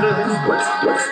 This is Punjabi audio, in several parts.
da da.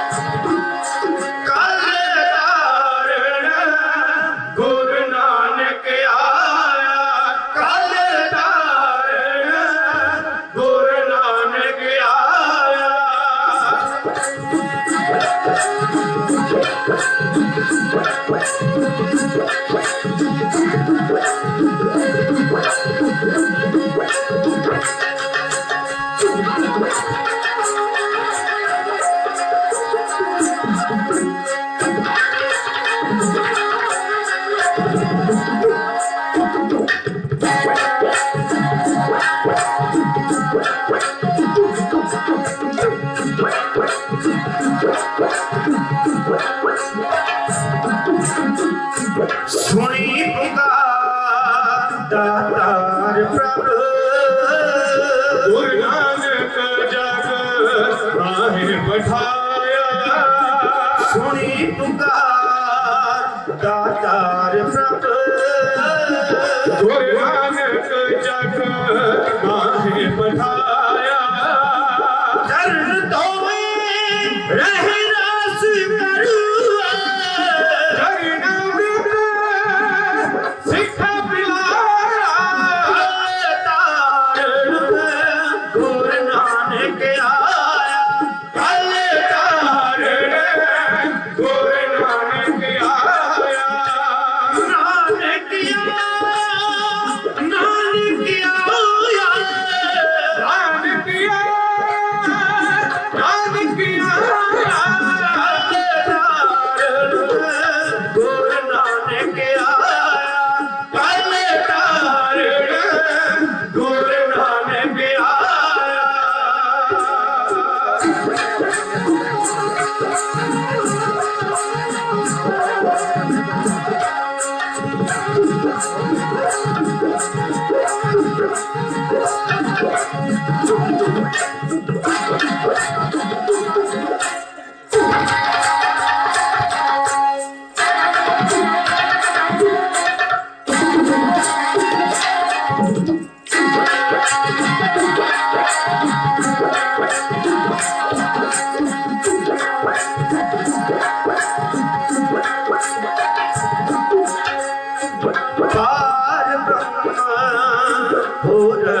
ਵਿਖਾਇਆ ਸੁਣੀ ਪੁਕਾਰ ਦਾਤਾਰ ਪ੍ਰਭ ਗੁਰੂ ਨਾਨਕ ਜਗ Oh, yeah.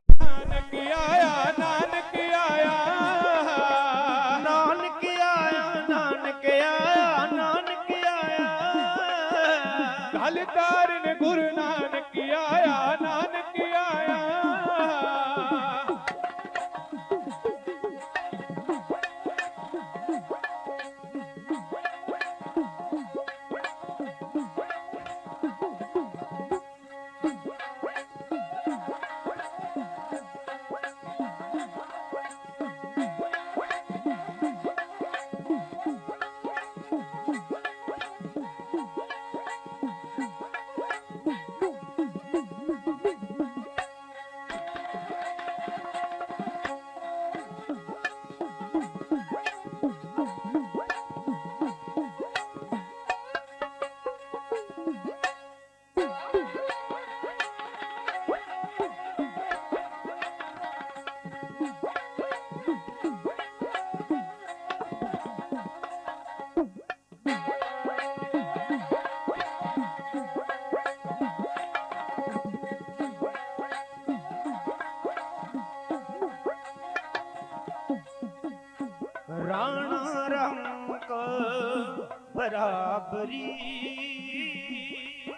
ਬਰਾਬਰੀ।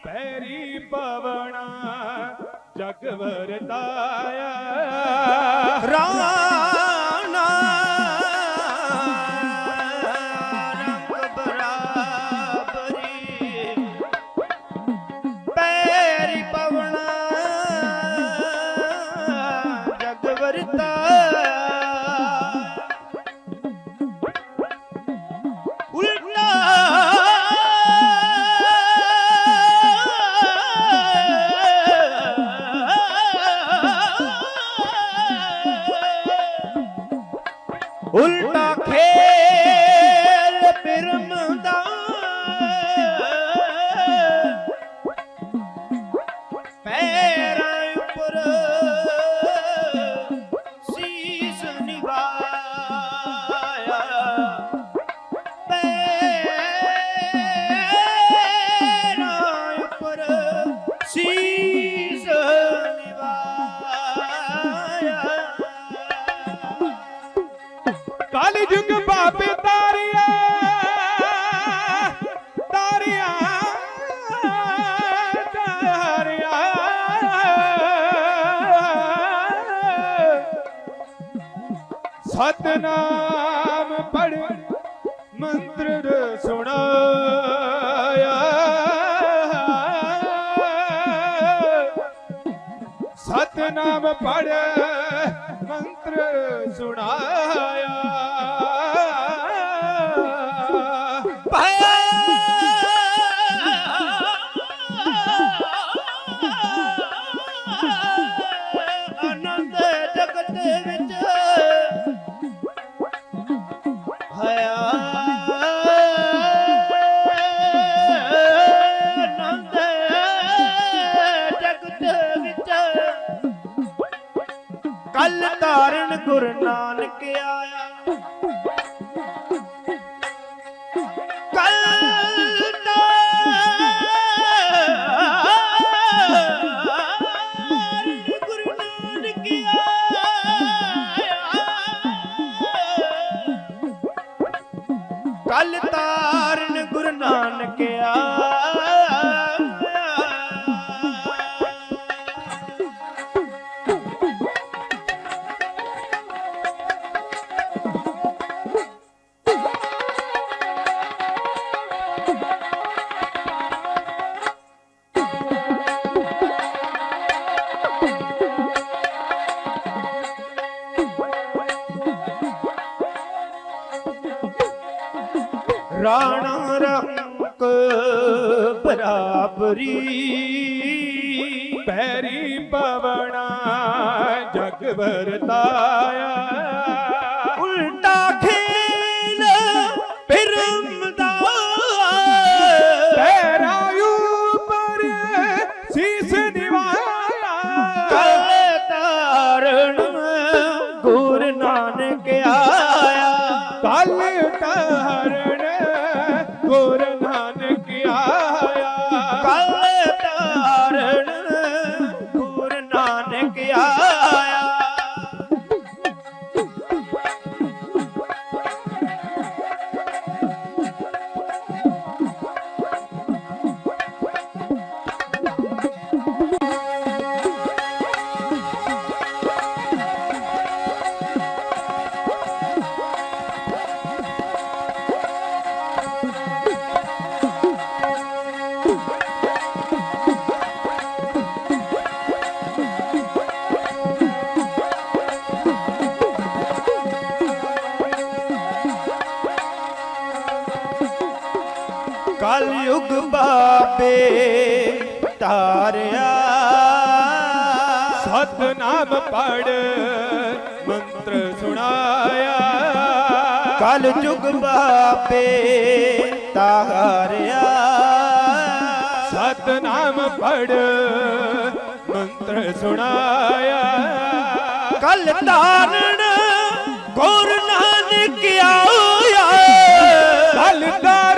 ਪੈਰੀ ਪਵਣਾ ਜਗ ਵਰਤਾਇਆ ਰਾਮ 울딱 해. ਨਾਮ ਪੜ ਮੰਤਰ ਸੁਣਾਇਆ। ਸਤਨਾਮ ਪੜ ਮੰਤਰ ਸੁਣਾਇਆ। ਬਰਾਬਰੀ ਪੈਰੀ ਪਵਣਾ ਜਗ ਵਰਤਾਇਆ ਉਲਟਾ ਖੇਲ ਤਾਰਿਆ ਸਤਨਾਮ ਪੜ ਮੰਤਰ ਸੁਣਾਇਆ। ਕਲ ਯੁਗ ਬਾਬੇ ਤਾਰਿਆ ਸਤਨਾਮ ਪੜ ਮੰਤਰ ਸੁਣਾਇਆ। ਕਲ ਤਾਰਨ ਗੁਰ ਨਾਨਕ ਆਇਆ। ਕਲ ਦਾ